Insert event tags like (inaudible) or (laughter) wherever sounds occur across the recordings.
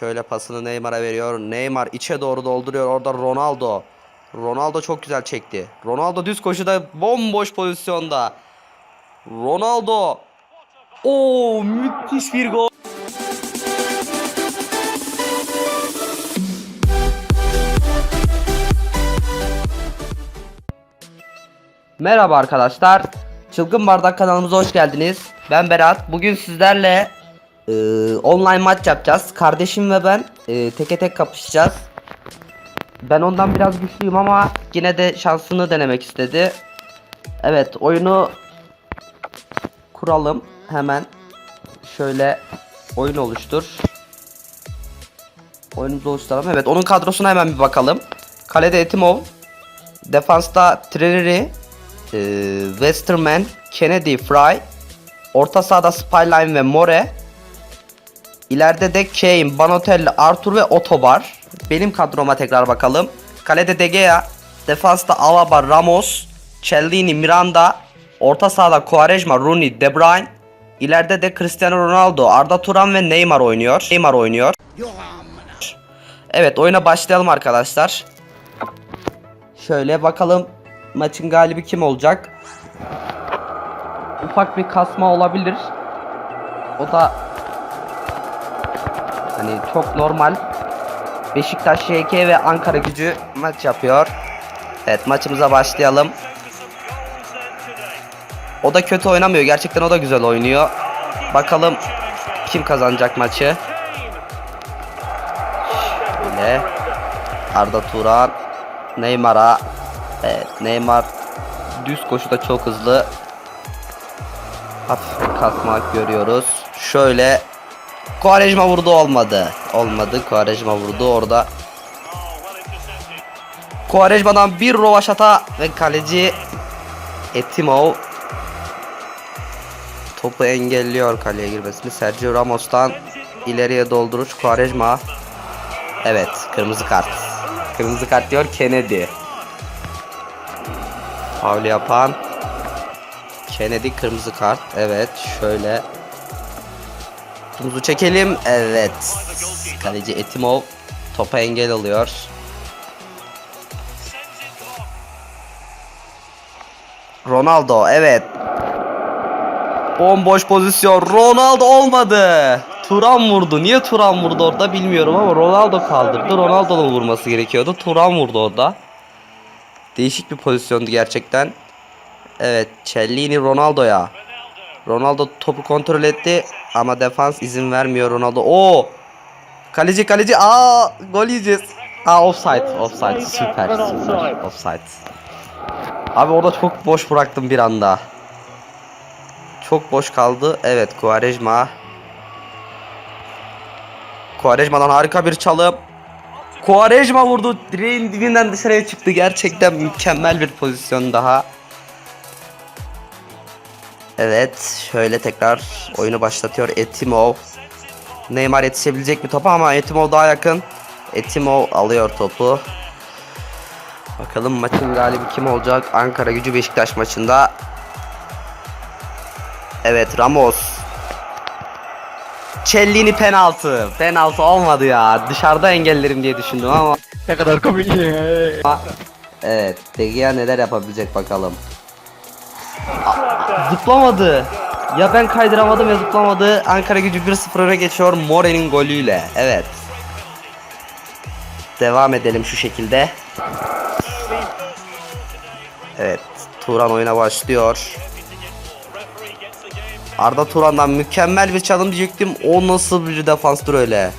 Şöyle pasını Neymar'a veriyor. Neymar içe doğru dolduruyor. Orada Ronaldo. Ronaldo çok güzel çekti. Ronaldo düz koşuda bomboş pozisyonda. Ronaldo. Oo müthiş bir gol. Merhaba arkadaşlar. Çılgın Bardak kanalımıza hoş geldiniz. Ben Berat. Bugün sizlerle e, online maç yapacağız. Kardeşim ve ben e, teke tek kapışacağız. Ben ondan biraz güçlüyüm ama yine de şansını denemek istedi. Evet oyunu kuralım hemen. Şöyle oyun oluştur. Oyunumuzu oluşturalım. Evet onun kadrosuna hemen bir bakalım. Kalede Etimov. Defansta Trereri. e, Westerman, Kennedy, Fry. Orta sahada Spyline ve More. İleride de Kane, Banotelli, Arthur ve Otobar. Benim kadroma tekrar bakalım. Kalede De Gea, defansta Alaba, Ramos, Cellini, Miranda, orta sahada Quaresma, Rooney, De Bruyne. İleride de Cristiano Ronaldo, Arda Turan ve Neymar oynuyor. Neymar oynuyor. Evet oyuna başlayalım arkadaşlar. Şöyle bakalım maçın galibi kim olacak? Ufak bir kasma olabilir. O da hani çok normal. Beşiktaş YK ve Ankara gücü maç yapıyor. Evet maçımıza başlayalım. O da kötü oynamıyor. Gerçekten o da güzel oynuyor. Bakalım kim kazanacak maçı. Şöyle. Arda Turan. Neymar'a. Evet Neymar düz koşuda çok hızlı. Hafif kasmak görüyoruz. Şöyle Quaresma vurdu olmadı. Olmadı. Quaresma vurdu orada. Quaresma'dan bir rovaşata ve kaleci Etimov topu engelliyor kaleye girmesini. Sergio Ramos'tan ileriye dolduruş Quaresma. Evet, kırmızı kart. Kırmızı kart diyor Kennedy. Faul yapan Kennedy kırmızı kart. Evet, şöyle Tumuzu çekelim. Evet. Kaleci Etimov topa engel alıyor. Ronaldo evet. Bomboş pozisyon. Ronaldo olmadı. Turan vurdu. Niye Turan vurdu orada bilmiyorum ama Ronaldo kaldırdı. Ronaldo'nun vurması gerekiyordu. Turan vurdu orada. Değişik bir pozisyondu gerçekten. Evet, Cellini Ronaldo'ya. Ronaldo topu kontrol etti ama defans izin vermiyor Ronaldo. Oo! Kaleci kaleci. Aa, gol yiyeceğiz. Aa offside, offside. Süper, süper. Offside. Abi orada çok boş bıraktım bir anda. Çok boş kaldı. Evet, Quaresma. Quaresma'dan harika bir çalım. Quaresma vurdu. Direğin dibinden dışarıya çıktı. Gerçekten mükemmel bir pozisyon daha. Evet, şöyle tekrar oyunu başlatıyor Etimov. Neymar yetişebilecek mi topa ama Etimov daha yakın. Etimov alıyor topu. Bakalım maçın galibi kim olacak? Ankara Gücü Beşiktaş maçında. Evet, Ramos. Cellini penaltı. Penaltı olmadı ya. Dışarıda engellerim diye düşündüm ama. (laughs) Ne kadar komik. Evet, De Gea neler yapabilecek bakalım. (laughs) Zıplamadı. Ya ben kaydıramadım ya zıplamadı. Ankara gücü 1-0 öne geçiyor More'nin golüyle. Evet. Devam edelim şu şekilde. Evet. Turan oyuna başlıyor. Arda Turan'dan mükemmel bir çalım diyecektim. O nasıl bir defanstır öyle.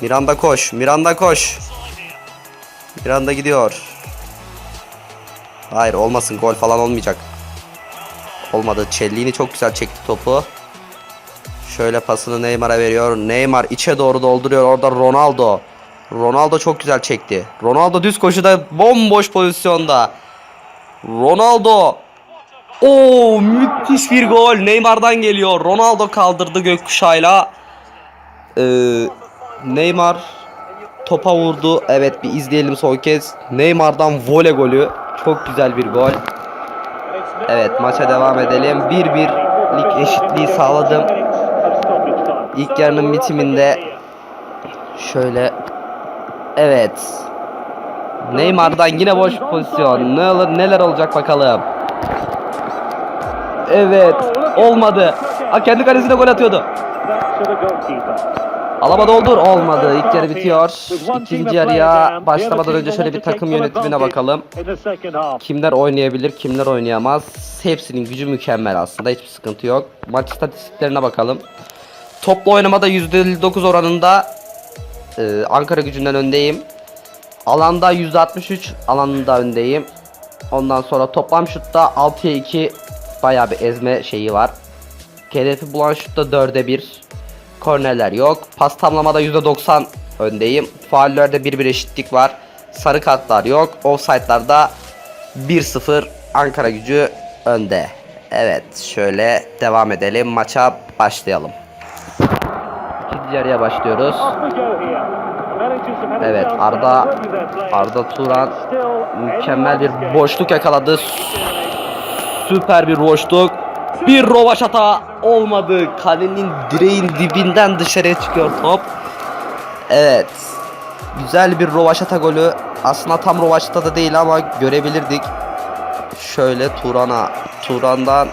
Miranda koş. Miranda koş. Miranda gidiyor. Hayır olmasın gol falan olmayacak. Olmadı. Cellini çok güzel çekti topu. Şöyle pasını Neymar'a veriyor. Neymar içe doğru dolduruyor. Orada Ronaldo. Ronaldo çok güzel çekti. Ronaldo düz koşuda bomboş pozisyonda. Ronaldo. Oo müthiş bir gol. Neymar'dan geliyor. Ronaldo kaldırdı gökkuşağıyla. Ee, Neymar topa vurdu. Evet bir izleyelim son kez. Neymar'dan voley golü. Çok güzel bir gol. Evet maça devam edelim. 1-1 lig eşitliği sağladım. İlk yarının bitiminde Şöyle. Evet. Neymar'dan yine boş pozisyon. Ne olur neler olacak bakalım. Evet. Olmadı. Ha, kendi kalesine gol atıyordu. Alaba doldur. Olmadı. İlk yarı bitiyor. İkinci yarıya başlamadan önce şöyle bir takım yönetimine bakalım. Kimler oynayabilir, kimler oynayamaz. Hepsinin gücü mükemmel aslında. Hiçbir sıkıntı yok. Maç istatistiklerine bakalım. Toplu oynamada %59 oranında e, Ankara gücünden öndeyim. Alanda %63 alanında öndeyim. Ondan sonra toplam şutta 6'ya 2 bayağı bir ezme şeyi var. Hedefi bulan şutta 4'e 1. Kornerler yok. Pas tamlamada %90 öndeyim. Faullerde 1-1 eşitlik var. Sarı kartlar yok. Offside'larda 1-0 Ankara gücü önde. Evet şöyle devam edelim. Maça başlayalım. İkinci yarıya başlıyoruz. Evet Arda Arda Turan mükemmel bir boşluk yakaladı. Süper bir boşluk. Bir rovaşata olmadı. Kalenin direğin dibinden dışarıya çıkıyor top. Evet. Güzel bir rovaşata golü. Aslında tam rovaşata da değil ama görebilirdik. Şöyle Turan'a. Turan'dan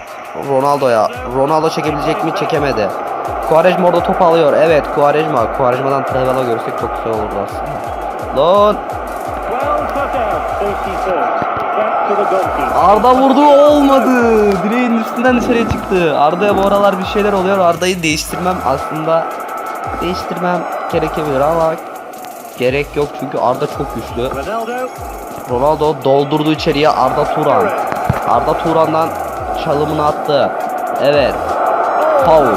Ronaldo'ya. Ronaldo çekebilecek mi? Çekemedi. Quaresma orada top alıyor. Evet Quaresma. Quaresma'dan Trevela görsek çok güzel olurdu aslında. Lan Arda vurdu olmadı. Üstünden dışarıya çıktı. Arda'ya bu aralar bir şeyler oluyor. Arda'yı değiştirmem aslında değiştirmem gerekebilir ama gerek yok çünkü Arda çok güçlü. Ronaldo doldurdu içeriye Arda Turan. Arda Turan'dan çalımını attı. Evet. Foul.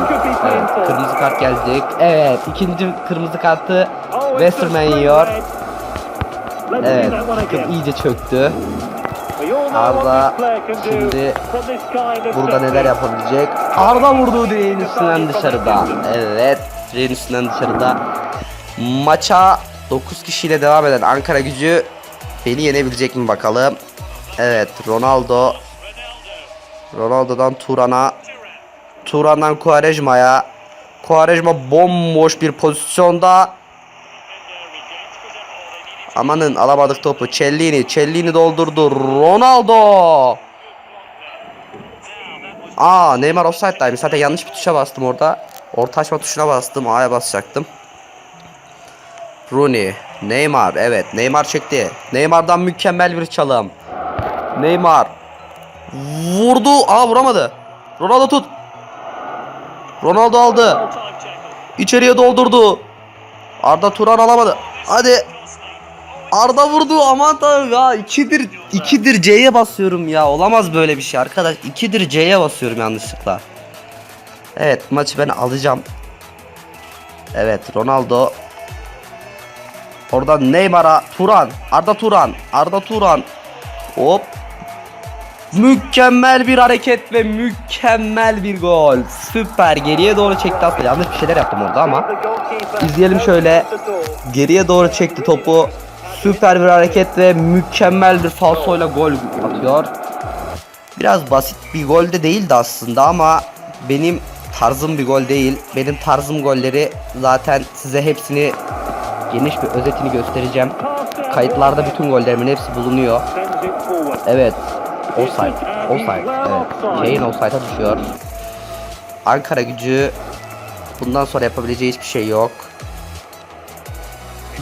Evet, kırmızı kart gelecek. Evet, ikinci kırmızı kartı Westerman yiyor. Evet, takım iyice çöktü. Arda şimdi Burada neler yapabilecek? Arda vurdu direğin üstünden dışarıda. Evet, direğin üstünden dışarıda. Maça 9 kişiyle devam eden Ankara gücü beni yenebilecek mi bakalım. Evet, Ronaldo. Ronaldo'dan Turan'a. Turan'dan Quaresma'ya. Quaresma bomboş bir pozisyonda. Amanın alamadık topu. Cellini. Cellini doldurdu. Ronaldo. Aa Neymar offside'daymış. Zaten yanlış bir tuşa bastım orada. Orta açma tuşuna bastım. A'ya basacaktım. Rooney. Neymar. Evet. Neymar çekti. Neymar'dan mükemmel bir çalım. Neymar. Vurdu. Aa vuramadı. Ronaldo tut. Ronaldo aldı. İçeriye doldurdu. Arda Turan alamadı. Hadi. Arda vurdu aman tanrım ya. 2'dir 2'dir C'ye basıyorum ya. Olamaz böyle bir şey arkadaş. 2'dir C'ye basıyorum yanlışlıkla. Evet maçı ben alacağım. Evet Ronaldo. Oradan Neymar'a Turan. Arda Turan Arda Turan. Hop. Mükemmel bir hareket ve mükemmel bir gol. Süper geriye doğru çekti. Aslında yanlış bir şeyler yaptım orada ama. İzleyelim şöyle. Geriye doğru çekti topu Süper bir hareket ve mükemmel bir falsoyla gol atıyor. Biraz basit bir gol de değildi aslında ama benim tarzım bir gol değil. Benim tarzım golleri zaten size hepsini geniş bir özetini göstereceğim. Kayıtlarda bütün gollerimin hepsi bulunuyor. Evet. Offside. Offside. Evet. Kane offside'a düşüyor. Ankara gücü bundan sonra yapabileceği hiçbir şey yok.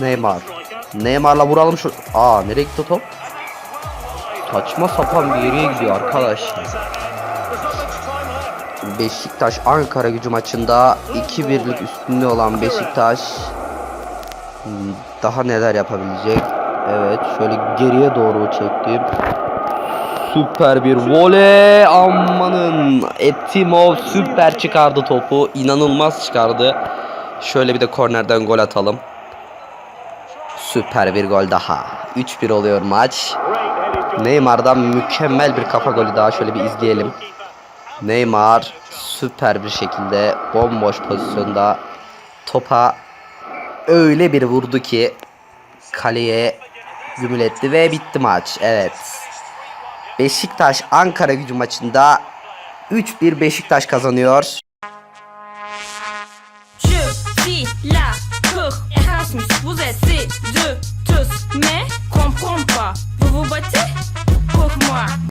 Neymar. Neymar'la vuralım şu. Aa nereye gitti top? Saçma sapan bir yere gidiyor arkadaş. Beşiktaş Ankara gücü maçında 2-1'lik üstünlüğü olan Beşiktaş hmm, daha neler yapabilecek? Evet şöyle geriye doğru çektim. Süper bir voley amanın Etimov süper çıkardı topu inanılmaz çıkardı. Şöyle bir de kornerden gol atalım. Süper bir gol daha. 3-1 oluyor maç. Neymar'dan mükemmel bir kafa golü daha şöyle bir izleyelim. Neymar süper bir şekilde bomboş pozisyonda topa öyle bir vurdu ki kaleye gümül etti ve bitti maç. Evet. Beşiktaş Ankara gücü maçında 3-1 Beşiktaş kazanıyor.